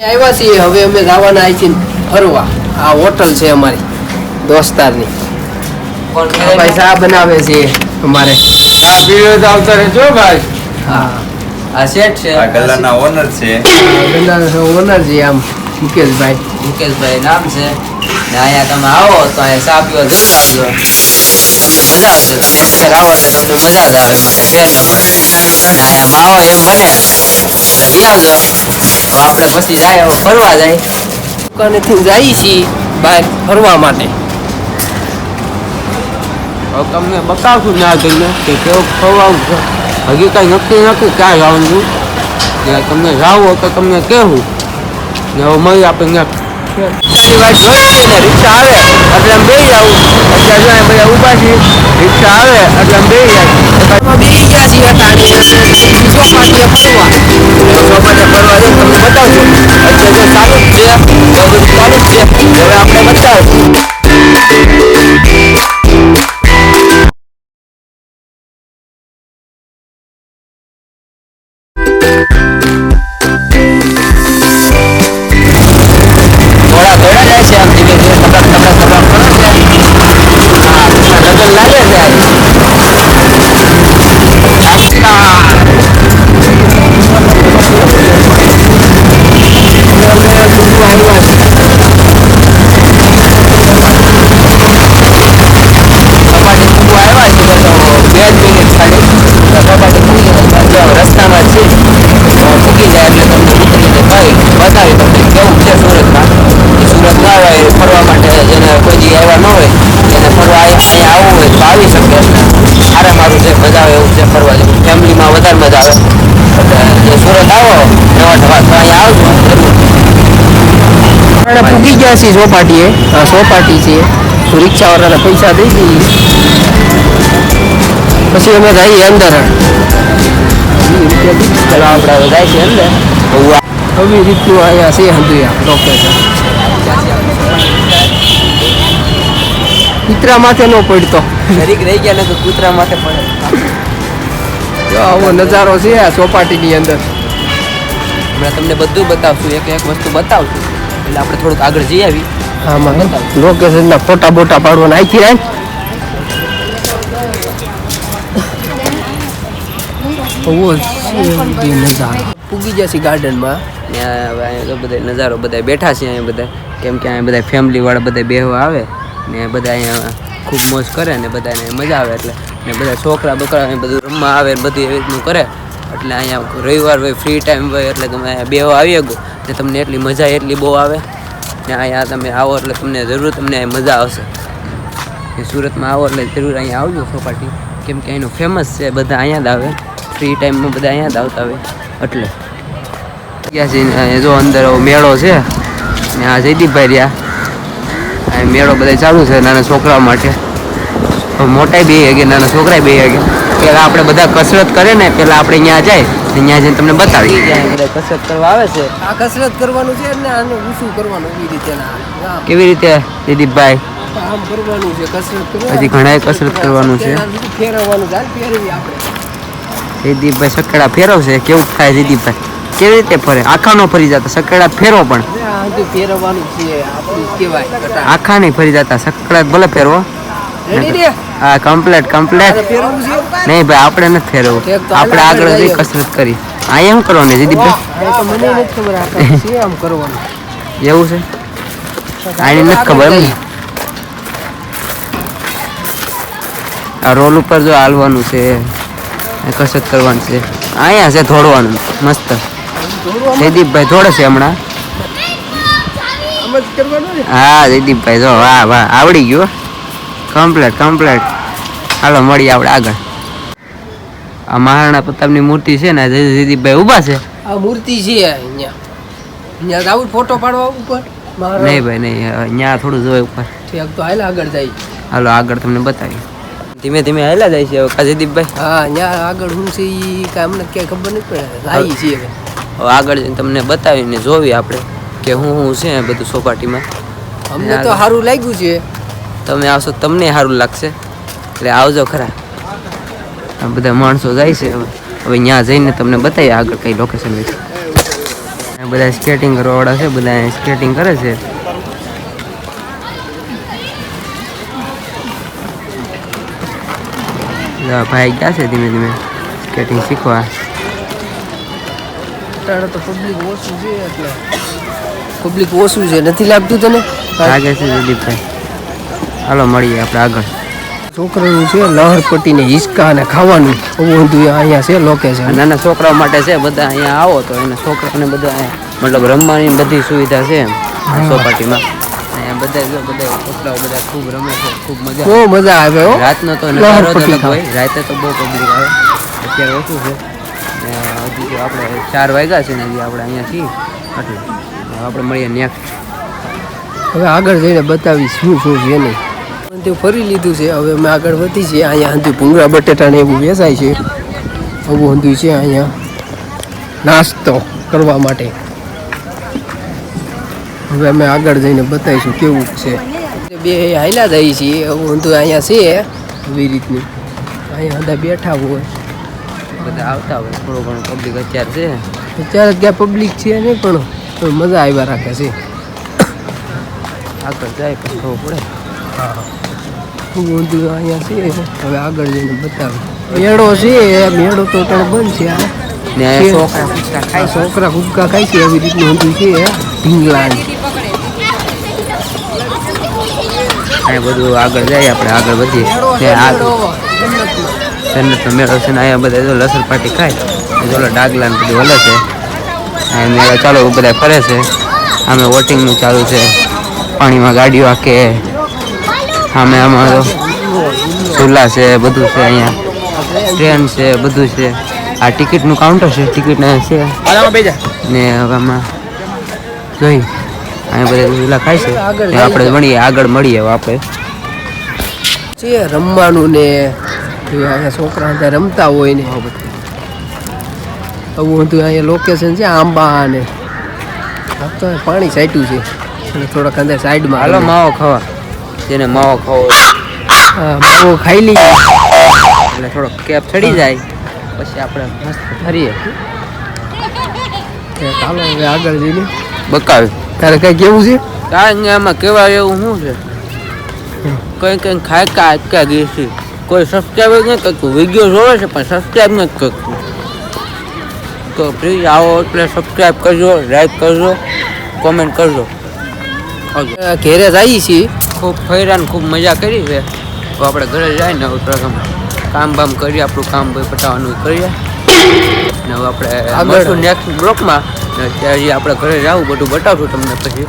આવ્યા છીએ હવે અમે જવાના છીએ ફરવા. આ હોટલ છે અમારી દોસ્તારની. ભાઈ ચા બનાવે છે અમારે. આ પીળો તો આવતા રહેજો ભાઈ. હા. આ સેટ છે. આ ગલ્લાના ઓનર છે. ઓનર છે આમ મુકેશભાઈ. મુકેશભાઈ નામ છે. ને અહીંયા તમે આવો તો અહીંયા ચા પીવા જરૂર આવજો તમને મજા આવશે. તમે એકવાર આવો એટલે તમને મજા જ આવે. કઈ છે ને અહીંયા માવો એમ બને એટલે પી આવજો આપણે પછી જાય હવે ફરવા જાય. દુકાનેથી જઈએ છીએ બહાર ફરવા માટે. હવે તમને બતાવશું ના તમને કે કેવું ફરવાનું છે. હજી કાંઈ નક્કી નથી ક્યાં જવાનું. ને તમને જાવો તો તમને કહેવું. ને હવે મળી આપણે ત્યાં. રિક્ષા આવે એટલે આમ બેસી જાવું અત્યારે બધા ઊભા છીએ રિક્ષા આવે એટલે આમ બેસી જાય બેસી ગયા છીએ આપણે પૂકી ગયા છીએ ચોપાટીએ ચોપાટી છે તો રિક્ષાવાળાને પૈસા દઈ દઈએ. પછી અમે જઈએ અંદર. આપણે જાય છે અંદર આવી રીતનું અહીંયા છે હંધુયા લોકેશન કૂતરા માથે ન પડતો. દરેક રહી ગયા ને તો કૂતરા માટે પડે. આવો નજારો છે આ ચોપાટીની અંદર. હમણાં તમને બધું બતાવશું. એક એક વસ્તુ બતાવશું. એટલે આપણે થોડુંક આગળ જઈ આવી. આમાં લોકેશનના ફોટા બોટા પાડવાના અહીંથી રાખ પૂગી જશે ગાર્ડનમાં. હવે અહીંયા બધા નજારો બધા બેઠા છે અહીંયા બધા. કેમ કે અહીંયા બધા ફેમિલી વાળા બધા બેહવા આવે. ને બધા અહીંયા ખૂબ મોજ કરે ને બધાને મજા આવે એટલે. ને બધા છોકરા બકરા બધું રમવા આવે ને બધું એવી રીતનું કરે. એટલે અહીંયા રવિવાર હોય ફ્રી ટાઈમ હોય, એટલે તમે બે આવી શકો. ને તમને એટલી મજા એટલી બહુ આવે. ને અહીંયા તમે આવો એટલે તમને જરૂર તમને મજા આવશે. સુરતમાં આવો એટલે જરૂર અહીંયા આવજો ચોપાટી કેમ કે અહીંનું ફેમસ છે, બધા અહીંયા જ આવે. ફ્રી ટાઈમમાં બધા અહીંયા જ આવતા હોય. એટલે. ગયા છે જો અંદર મેળો છે. ને આ જયદીપભાઈ રહ્યા. મેળો બધા ચાલુ છે નાના છોકરાઓ માટે. મોટા બે ગયા નાના છોકરાય બે ગયા પેલા આપણે બધા કસરત કરે ને પેલા આપણે અહીંયા જાય અહીંયા ત્યાં જઈને તમને બતાવી બધા કસરત કરવા આવે છે? આ કસરત કરવાનું છે ને આનું ઊંચું કરવાનું એવી રીતે કેવી રીતે જયદીપભાઈ આમ કરવાનું છે કસરત કરવાનું હજી ઘણાય કસરત કરવાનું છે. ફેરવવાનું છે? ફેરવી આપણે. જયદીપભાઈ સકડા ફેરવશે? કેવું થાય જયદીપભાઈ કેવી રીતે ફરે? આખા નો ફરી જતા સકડા ફેરવો પણ. હવે આ હજુ ફેરવવાનું છે આપણું કહેવાય આખા નહીં ફરી જતા સકડા ભલે ફેરવો. હા કમ્પ્લેટ કમ્પ્લેટ નહીં ભાઈ આપણે નથી ફેરવું આપણે આગળ જઈ કસરત કરી અહીંયા શું કરવાની દીદી? એ મને ખબર આ કાંઈ છે આમ કરવાનું. એવું છે? આની નથી ખબર એમ આ રોલ ઉપર જો હાલવાનું છે કસરત કરવાનું છે. અહીંયા છે થોડવાનું મસ્ત. જયદીપભાઈ થોડે છે હમણાં. હા જયદીપભાઈ જો વાહ વાહ આવડી ગયું કમ્પ્લેટ કમ્પ્લેટ હાલો મળીએ આપણે આગળ. આ મહારાણા પ્રતાપની મૂર્તિ છે ને જય- જયદીપભાઈ ઊભા છે. આ મૂર્તિ છે અહીંયા. અહીંયા જાવું ફોટો પાડવા ઉપર. નહીં ભાઈ નહીં અહીંયા થોડું જોય ઉપર. ઠીક તો હાલ આગળ જાય. હાલો આગળ તમને બતાવી ધીમે ધીમે હાલ્યા જાય છે હવે કાજીદીપભાઈ. હા અહીંયા આગળ શું છે એ કાંઈ અમને ક્યાંય ખબર નથી પડે. આવી છીએ હવે. હવે આગળ જઈને તમને બતાવીને જોવી આપણે કે હું હું છે બધું સોપાટીમાં અમને તો સારું લાગ્યું છે. તમે આવશો તમને સારું લાગશે. એટલે આવજો ખરા. આ બધા માણસો જાય છે હવે. ત્યાં જઈને તમને બતાવીએ આગળ કઈ લોકેશન વિશે બધા સ્કેટિંગ કરવાવાળા છે બધા સ્કેટિંગ કરે છે. ભાઈ ગયા છે ધીમે ધીમે સ્કેટિંગ શીખવા. તો પબ્લિક ઓછું છે એટલે. પબ્લિક ઓછું છે નથી લાગતું તને? લાગે છે જયદીપભાઈ. હાલો મળીએ આપણે આગળ. છોકરાનું છે લહરપટ્ટી ને હિસકા અને ખાવાનું. બધું અહીંયા છે લોકેશન નાના છોકરાઓ માટે છે બધા અહીંયા આવો તો એના છોકરાઓને બધા મતલબ રમવાની બધી સુવિધા છે ચોપાટીમાં અહીંયા બધા જો બધા છોકરાઓ બધા ખૂબ રમે છે ખૂબ મજા બહુ મજા આવે રાતનો તો નજારો જ હોય રાતે તો બહુ પબ્લિક આવે. અત્યારે ઓછું છે. હજી આપણે ચાર વાગ્યા છે ને હજી આપણે અહીંયા છીએ. એટલે આપણે મળીએ નેક્સ્ટ હવે આગળ જઈને બતાવીશ શું શું છે નહીં તે ફરી લીધું છે. હવે અમે આગળ વધી છીએ. અહીંયા હંધુ ભૂંગળા બટેટા ને એવું વેચાય છે. આવું હંધુ છે અહીંયા નાસ્તો કરવા માટે. હવે અમે આગળ જઈને બતાવીશું કેવું છે. બે હાલ્યા જઈએ છીએ. એવું હંધુ અહીંયા છે એવી રીતનું. અહીંયા બધા બેઠા હોય. બધા આવતા હોય. થોડું ઘણો પબ્લિક અત્યારે છે. અત્યારે ત્યાં પબ્લિક છે નહીં પણ મજા આવ્યા રાખે છે. આગળ જાય પણ ખબર પડે. ખૂબ ઊંધું અહીંયા છે. હવે આગળ જઈને બતાવે. મેળો છે મેળો તો પણ બંધ છે આ. છોકરા ફૂચકા ખાય છે. એવી રીતનું ઊંધું છે ઢીંગલા ને. બધું આગળ જાય આપણે આગળ વધીએ. જન્નતનો મેળો છે ને અહીંયા બધા જો લસણ પાટી ખાય. ઓલા ડાગલા ને બધું હલે છે. અહીંયા મેળો ચાલો બધા ફરે છે. આમે વોટિંગનું ચાલુ છે. પાણીમાં ગાડીઓ આકે સામે અમારો ઝૂલા છે બધું છે અહીંયા. ટ્રેન છે બધું છે. આ ટિકિટનું કાઉન્ટર છે ટિકિટ છે. ને હવે આમાં જોઈ અહીંયા બધા ઝૂલા ખાય છે. આપણે મળીએ આગળ મળીએ આપણે. છે રમવાનું ને અહીંયા છોકરા રમતા હોય ને આવું બધું. અહીંયા લોકેશન છે આંબા ને. પાણી સાઈટું છે. થોડાક અંદર સાઈડમાં હાલો માવો ખાવા. જેને માવો ખાવો માવો ખાઈ લઈએ. એટલે થોડો કેપ ચડી જાય. પછી આપણે મસ્ત ફરીએ ચાલો હવે આગળ જઈને. બકાવી તારે કઈ કેવું છે? કે આમાં કેવા એવું શું છે? કંઈ કઈ ખાય કા અટકા ગઈ છે કોઈ સબસ્ક્રાઈબ નહીં કરતું વીડિયો જોવે છે પણ સબસ્ક્રાઈબ નથી કરતું. તો પ્લીઝ આવો એટલે સબસ્ક્રાઈબ કરજો લાઈક કરજો કોમેન્ટ કરજો. ઘેરે જઈએ છીએ. ખૂબ ફર્યા ખૂબ મજા કરી છે. તો આપણે ઘરે જાય ને પ્રથમ કામ બામ કરીએ આપણું કામ ભાઈ પટાવવાનું કરીએ. ને હવે આપણે નેક્સ્ટ બ્લોકમાં. ને અત્યારે આપણે ઘરે જાવું બધું બતાવશું તમને પછી.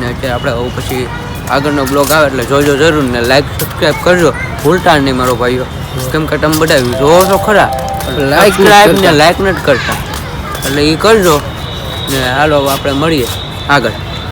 ને અત્યારે આપણે પછી આગળનો બ્લોગ આવે એટલે જોજો જરૂર ને લાઈક સબસ્ક્રાઈબ કરજો. ભૂલતા નહીં મારો ભાઈઓ. કેમ કે તમે બધા જોવો છો ખરા. લાઈક લાઈક ને. લાઈક નથી કરતા. એટલે એ કરજો. ને હાલો આપણે મળીએ આગળ.